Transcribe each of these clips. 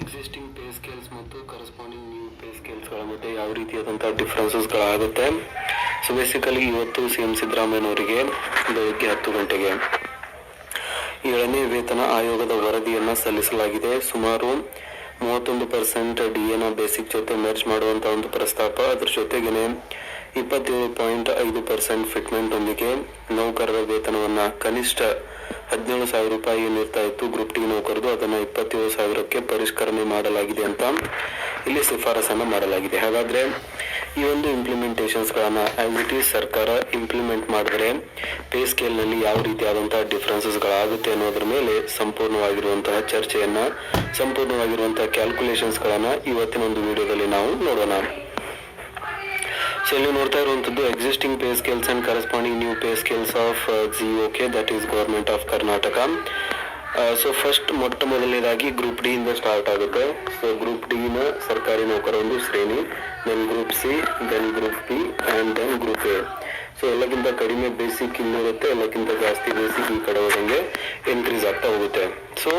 Existing pay scales ಮತ್ತು corresponding new pay ಸ್ಕೇಲ್ಸ್ಗಳ ಮಧ್ಯೆ ಯಾವ ರೀತಿಯಾದಂಥ ಡಿಫ್ರೆನ್ಸಸ್ಗಳಾಗುತ್ತೆ ಸೊ ಬೇಸಿಕಲಿ ಇವತ್ತು ಸಿ ಎಂ ಸಿದ್ದರಾಮಯ್ಯನವರಿಗೆ ಬೆಳಗ್ಗೆ ಹತ್ತು ಗಂಟೆಗೆ ಏಳನೇ ವೇತನ ಆಯೋಗದ ವರದಿಯನ್ನು ಸಲ್ಲಿಸಲಾಗಿದೆ. ಸುಮಾರು ಮೂವತ್ತೊಂದು ಪರ್ಸೆಂಟ್ ಡಿ ಎನ ಬೇಸಿಕ್ ಜೊತೆ ಮೆರ್ಜ್ ಮಾಡುವಂಥ ಒಂದು ಪ್ರಸ್ತಾಪ. ಅದ್ರ ಜೊತೆಗೇನೆ ಇಪ್ಪತ್ತೇಳು ಪಾಯಿಂಟ್ ಐದು ಪರ್ಸೆಂಟ್ ಫಿಟ್ಮೆಂಟ್ನೊಂದಿಗೆ ನೌಕರರ ವೇತನವನ್ನು ಕನಿಷ್ಠ ಹದಿನೇಳು ಸಾವಿರ ರೂಪಾಯಿ ಇರ್ತಾ ಇತ್ತು. ಗ್ರೂಪ್ ಟಿ ನೌಕರದು ಅದನ್ನು ಇಪ್ಪತ್ತೇಳು ಸಾವಿರಕ್ಕೆ ಪರಿಷ್ಕರಣೆ ಮಾಡಲಾಗಿದೆ ಅಂತ ಇಲ್ಲಿ ಶಿಫಾರಸನ್ನು ಮಾಡಲಾಗಿದೆ. ಹಾಗಾದರೆ ಈ ಒಂದು ಇಂಪ್ಲಿಮೆಂಟೇಷನ್ಸ್ಗಳನ್ನು ಆಸ್ ಇಟ್ ಈಸ್ ಸರ್ಕಾರ ಇಂಪ್ಲಿಮೆಂಟ್ ಮಾಡಿದ್ರೆ ಪೇ ಸ್ಕೇಲ್ನಲ್ಲಿ ಯಾವ ರೀತಿಯಾದಂಥ ಡಿಫ್ರೆನ್ಸಸ್ಗಳಾಗುತ್ತೆ ಅನ್ನೋದ್ರ ಮೇಲೆ ಸಂಪೂರ್ಣವಾಗಿರುವಂತಹ ಚರ್ಚೆಯನ್ನು, ಸಂಪೂರ್ಣವಾಗಿರುವಂತಹ ಕ್ಯಾಲ್ಕುಲೇಷನ್ಸ್ಗಳನ್ನು ಇವತ್ತಿನ ಒಂದು ವಿಡಿಯೋದಲ್ಲಿ ನಾವು ನೋಡೋಣ. ಸೊ ಇಲ್ಲಿ ನೋಡ್ತಾ ಇರುವಂಥದ್ದು existing pay scales and corresponding new pay scales of G O that is government of Karnataka so first ಮೊಟ್ಟ ಮೊದಲನೇದಾಗಿ ಗ್ರೂಪ್ ಡಿ ಇಂದ ಸ್ಟಾರ್ಟ್ ಆಗುತ್ತೆ. ಸೊ ಗ್ರೂಪ್ ಡಿ ನ ಸರ್ಕಾರಿ ನೌಕರ ಒಂದು ಶ್ರೇಣಿ then group C then group B and then group A so ಎಲ್ಲಕ್ಕಿಂತ ಕಡಿಮೆ ಬೇಸಿಕ್ ಇಲ್ಲಿರುತ್ತೆ ಎಲ್ಲಕ್ಕಿಂತ ಜಾಸ್ತಿ ಬೇಸಿಕ್ ಈ ಕಡೆ ಹೋದಂಗೆ ಇನ್ಕ್ರೀಸ್ ಆಗ್ತಾ ಹೋಗುತ್ತೆ. ಸೊ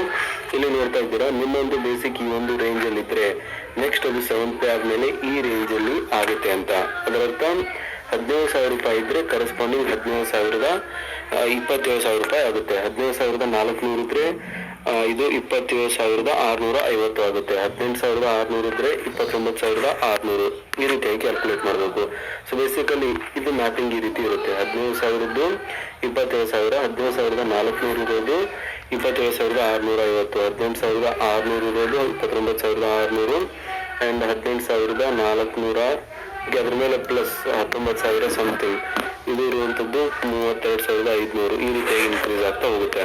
ಇಲ್ಲಿ ನೋಡ್ತಾ ಇದ್ದೀರಾ ನಿಮ್ಮ ಒಂದು ಬೇಸಿಕ್ ಈ ಒಂದು ರೇಂಜಲ್ಲಿ ಇದ್ರೆ ನೆಕ್ಸ್ಟ್ ಅದು ಸೆವೆಂತ್ ಪೇ ಆದ್ಮೇಲೆ ಈ ರೇಂಜಲ್ಲಿ ಆಗುತ್ತೆ ಅಂತ. ಅದರರ್ಥ, ಹದಿನೇಳು ಸಾವಿರ ರೂಪಾಯಿ ಇದ್ರೆ ಕರೆಸ್ಪಾಂಡಿಂಗ್ ಹದಿನೇಳು ಸಾವಿರದ ಇಪ್ಪತ್ತೇಳು ಸಾವಿರ ರೂಪಾಯಿ ಆಗುತ್ತೆ. ಹದಿನೇಳು ಸಾವಿರದ ನಾಲ್ಕುನೂರು ಇದ್ರೆ ಇದು ಇಪ್ಪತ್ತೇಳು ಸಾವಿರದ ಆರುನೂರ ಐವತ್ತು ಆಗುತ್ತೆ. ಹದಿನೆಂಟು ಸಾವಿರದ ಆರುನೂರು ಇದ್ರೆ ಇಪ್ಪತ್ತೊಂಬತ್ತು ಸಾವಿರದ ಆರುನೂರು. ಈ ರೀತಿಯಾಗಿ ಕ್ಯಾಲ್ಕುಲೇಟ್ ಮಾಡಬೇಕು. ಸೊ ಬೇಸಿಕಲಿ ಇದು ಮ್ಯಾಪಿಂಗ್ ಈ ರೀತಿ ಇರುತ್ತೆ. ಹದಿನೇಳು ಸಾವಿರದ್ದು ಇಪ್ಪತ್ತೇಳು ಸಾವಿರ ಹದಿನೈದು ಸಾವಿರದ ನಾಲ್ಕುನೂರು ಇರೋದು ಇಪ್ಪತ್ತೇಳು ಸಾವಿರದ ಆರುನೂರ ಐವತ್ತು. ಹದಿನೆಂಟು ಸಾವಿರದ ಆರುನೂರು ಇರೋದು ಇಪ್ಪತ್ತೊಂಬತ್ತು ಸಾವಿರದ ಆರುನೂರು. ಆ್ಯಂಡ್ ಹದಿನೆಂಟು ಸಾವಿರದ ನಾಲ್ಕುನೂರ ಅದ್ರ ಮೇಲೆ ಪ್ಲಸ್ ಹತ್ತೊಂಬತ್ತು ಸಾವಿರ ಸಮಥಿಂಗ್ ಇದು ಇರುವಂಥದ್ದು ಮೂವತ್ತೆರಡು ಸಾವಿರದ ಐದುನೂರು ಈ ರೀತಿಯಾಗಿ ಇನ್ಕ್ರೀಸ್ ಆಗ್ತಾ ಹೋಗುತ್ತೆ.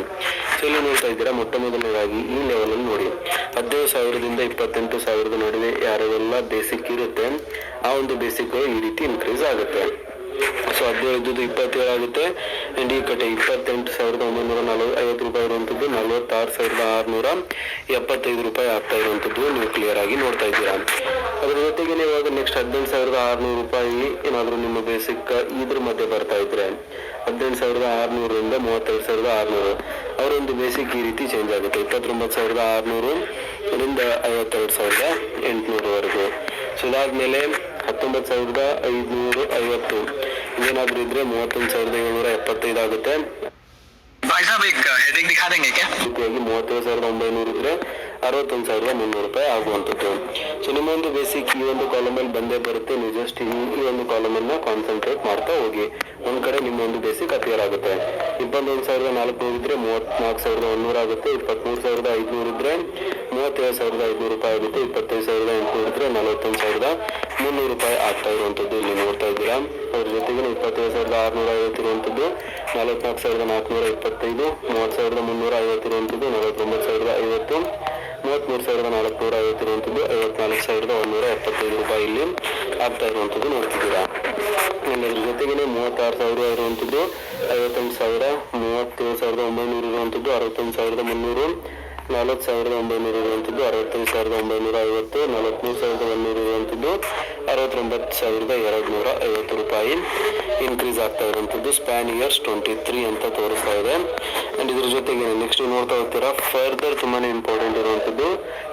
ಸೊ ಇಲ್ಲಿ ನೋಡ್ತಾ ಇದ್ದೀರಾ ಮೊಟ್ಟ ಮೊದಲನೇದಾಗಿ ಈ ಲೆವೆಲಲ್ಲಿ ನೋಡಿ. ಹದಿನೈದು ಸಾವಿರದಿಂದ ಇಪ್ಪತ್ತೆಂಟು ಸಾವಿರದ ನಡುವೆ ಯಾರೆಲ್ಲ ಬೇಸಿಕ್ ಇರುತ್ತೆ, ಆ ಒಂದು ಬೇಸಿಕ್ ಈ ರೀತಿ ಇನ್ಕ್ರೀಸ್ ಆಗುತ್ತೆ. ಸೊ ಹದಿನೈದು ಇಪ್ಪತ್ತೇಳು ಆಗುತ್ತೆ. ಅಂಡ್ ಈ ಕಡೆ ಇಪ್ಪತ್ತೆಂಟು ಸಾವಿರದ ಒಂಬೈನೂರ ನಲವತ್ತು, ಐವತ್ತು ರೂಪಾಯಿ ಇರುವಂಥದ್ದು, ನಲವತ್ತಾರು ಸಾವಿರದ ಆರುನೂರ ಎಪ್ಪತ್ತೈದು ರೂಪಾಯಿ ಆಗ್ತಾ ಇರುವಂಥದ್ದು ನೀವು ಕ್ಲಿಯರ್ ಆಗಿ ನೋಡ್ತಾ ಇದ್ದೀರಾ. ಅದ್ರ ಜೊತೆಗೆ ಇವಾಗ ನೆಕ್ಸ್ಟ್ ಹದಿನೆಂಟು ಸಾವಿರದ ಆರುನೂರು ರೂಪಾಯಿ ಏನಾದರೂ ನಿಮ್ಮ ಬೇಸಿಕ್ ಇದ್ರ ಮಧ್ಯೆ ಬರ್ತಾ ಇದ್ರೆ, ಹದಿನೆಂಟು ಸಾವಿರದ ಆರುನೂರರಿಂದ ಮೂವತ್ತೈದು ಸಾವಿರದ ಆರುನೂರು, ಅವರೊಂದು ಬೇಸಿಕ್ ಈ ರೀತಿ ಚೇಂಜ್ ಆಗುತ್ತೆ. ಇಪ್ಪತ್ತೊಂಬತ್ತು ಸಾವಿರದ ಆರುನೂರು ರಿಂದ ಐವತ್ತೆರಡು ಸಾವಿರದ ಎಂಟುನೂರವರೆಗೂ. ಸೊ ಇದಾದ್ಮೇಲೆ ಹತ್ತೊಂಬತ್ತು ಸಾವಿರದ ಐದುನೂರು ಐವತ್ತು. ಇದೇನಾದ್ರೂ ಇದ್ರೆ ಮೂವತ್ತೊಂದು ಸಾವಿರದ ಏಳ್ನೂರ ಎಪ್ಪತ್ತೈದು ಆಗುತ್ತೆ भाई साहब एक हेडिंग दिखा देंगे क्या ರೀತಿಯಾಗಿ ಮೂವತ್ತೇಳು ಸಾವಿರದ ಒಂಬೈನೂರು ಇದ್ರೆ ಅರವತ್ತೊಂದು ಸಾವಿರದ ಮುನ್ನೂರು ರೂಪಾಯಿ ಆಗುವಂಥದ್ದು. ಸೊ ನಿಮ್ಮೊಂದು ಬೇಸಿಕ್ ಈ ಒಂದು ಕಾಲಮಲ್ಲಿ ಬಂದೇ ಬರುತ್ತೆ. ನೀವು ಜಸ್ಟ್ ಈ ಒಂದು ಕಾಲಮನ್ನ ಕಾನ್ಸಂಟ್ರೇಟ್ ಮಾಡ್ತಾ ಹೋಗಿ. ಒಂದ್ ಕಡೆ ನಿಮ್ಮೊಂದು ಬೇಸಿಕ್ ಅಪಿಯರ್ ಆಗುತ್ತೆ. ಇಪ್ಪತ್ತೊಂದು ಸಾವಿರದ ನಾಲ್ಕುನೂರು ಇದ್ರೆ ಮೂವತ್ನಾಲ್ಕು ಸಾವಿರದ ಒಂದೂರು ಆಗುತ್ತೆ. ಇಪ್ಪತ್ಮೂರು ಸಾವಿರದ ಐದುನೂರು ಇದ್ರೆ ಮೂವತ್ತೇಳು ಸಾವಿರದ ಐದುನೂರು ರೂಪಾಯಿ ಆಗುತ್ತೆ. ಇಪ್ಪತ್ತೈದು ಸಾವಿರದ ಎಂಟುನೂರು ಇದ್ರೆ ನಲವತ್ತೊಂದು ಸಾವಿರದ ಮುನ್ನೂರು ರೂಪಾಯಿ ಆಗ್ತಾ ಇರುವಂಥದ್ದು ಇಲ್ಲಿ ನೋಡ್ತಾ ಇದ್ದೀರಾ. ಅದ್ರ ಜೊತೆಗೆ ಇಪ್ಪತ್ತೇಳು ಸಾವಿರದ ಆರುನೂರ ಐವತ್ತಿರುವಂಥದ್ದು ನಲವತ್ನಾಲ್ಕು ಸಾವಿರದ ನಾಲ್ಕುನೂರ ಇಪ್ಪತ್ತೈದು, ಮೂವತ್ತು ಸಾವಿರದ ಮುನ್ನೂರ ಐವತ್ತಿರುವಂಥದ್ದು, ನಲವತ್ತೊಂಬತ್ತು ಸಾವಿರದ ಐವತ್ತು. ಮೂವತ್ತ್ಮೂರು ಸಾವಿರದ ನಾಲ್ಕುನೂರ ಐವತ್ತಿರುವಂಥದ್ದು ಐವತ್ನಾಲ್ಕು ಸಾವಿರದ ಒಂದೂರ ಎಪ್ಪತ್ತೈದು ರೂಪಾಯಿ ಇಲ್ಲಿ ಆಗ್ತಾ ಇರುವಂಥದ್ದು ನೋಡ್ತಿದ್ದೀರಾ. ಆಮೇಲೆ ಜೊತೆಗೆ ಮೂವತ್ತಾರು ಸಾವಿರ ಇರುವಂಥದ್ದು ಐವತ್ತೊಂದು ಸಾವಿರ, ಮೂವತ್ತೇಳು ಸಾವಿರದ ಒಂಬೈನೂರು ಇರುವಂಥದ್ದು, ಅರವತ್ತೊಂದು ಸಾವಿರದ ಮುನ್ನೂರು. ನಲವತ್ತು ಸಾವಿರದ ಒಂಬೈನೂರ ಇರುವಂಥದ್ದು, ಅರವತ್ತೈದು ಸಾವಿರದ ಒಂಬೈನೂರ ಐವತ್ತು ನಲವತ್ತ್ಮೂರು ಸಾವಿರದ ಒಂದೂರು ಇರುವಂಥದ್ದು, ಅರವತ್ತೊಂಬತ್ತು ಸಾವಿರದ ಎರಡು ನೂರ ಐವತ್ತು ರೂಪಾಯಿ ಇನ್ಕ್ರೀಸ್ ಆಗ್ತಾ ಇರುವಂಥದ್ದು ಸ್ಪ್ಯಾನ್ ಇಯರ್ಸ್ ಟ್ವೆಂಟಿ ತ್ರೀ ಅಂತ ತೋರಿಸ್ತಾ ಇದೆ. ಆ್ಯಂಡ್ ಇದ್ರ ಜೊತೆಗೆ ನೆಕ್ಸ್ಟ್ ನೋಡ್ತಾ ಹೋಗ್ತೀರಾ ಫರ್ದರ್ ತುಂಬಾ ಇಂಪಾರ್ಟೆಂಟ್ ಇರುವಂಥದ್ದು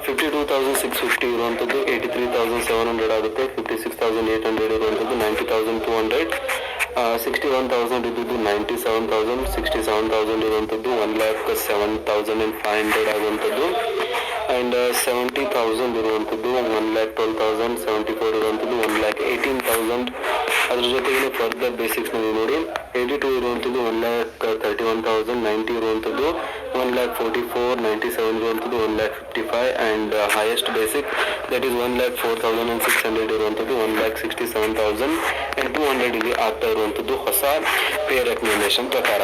fifty two thousand six fifty ಇರುವಂಥದ್ದು eighty three thousand seven hundred ಆಗುತ್ತೆ fifty six thousand eight hundred ಇರುವಂಥದ್ದು ninety thousand two hundred sixty one thousand ಇದ್ದಿದ್ದು ninety seven thousand sixty seven thousand ಇರುವಂಥದ್ದು one lakh seven thousand and five hundred ಆಗುವಂಥದ್ದು. And seventy thousand ಇರುವಂಥದ್ದು one lakh twelve thousand seventy four ಇರುವಂಥದ್ದು one lakh eighteen thousand ಅದ್ರ ಜೊತೆಗೆ further ಬೇಸಿಕ್ಸ್ನಲ್ಲಿ ನೋಡಿ eighty two ಇರುವಂಥದ್ದು one lakh thirty one thousand ninety ಇರುವಂಥದ್ದು. Lakh forty four ninety seven ಇರುವಂಥದ್ದು one lakh fifty five and highest basic that is one lakh four thousand and six hundred ಇರುವಂಥದ್ದು one lakh sixty seven thousand and two hundred ಇಲ್ಲಿ ಆಗ್ತಾ ಇರುವಂಥದ್ದು ಹೊಸ pay recommendation ಪ್ರಕಾರ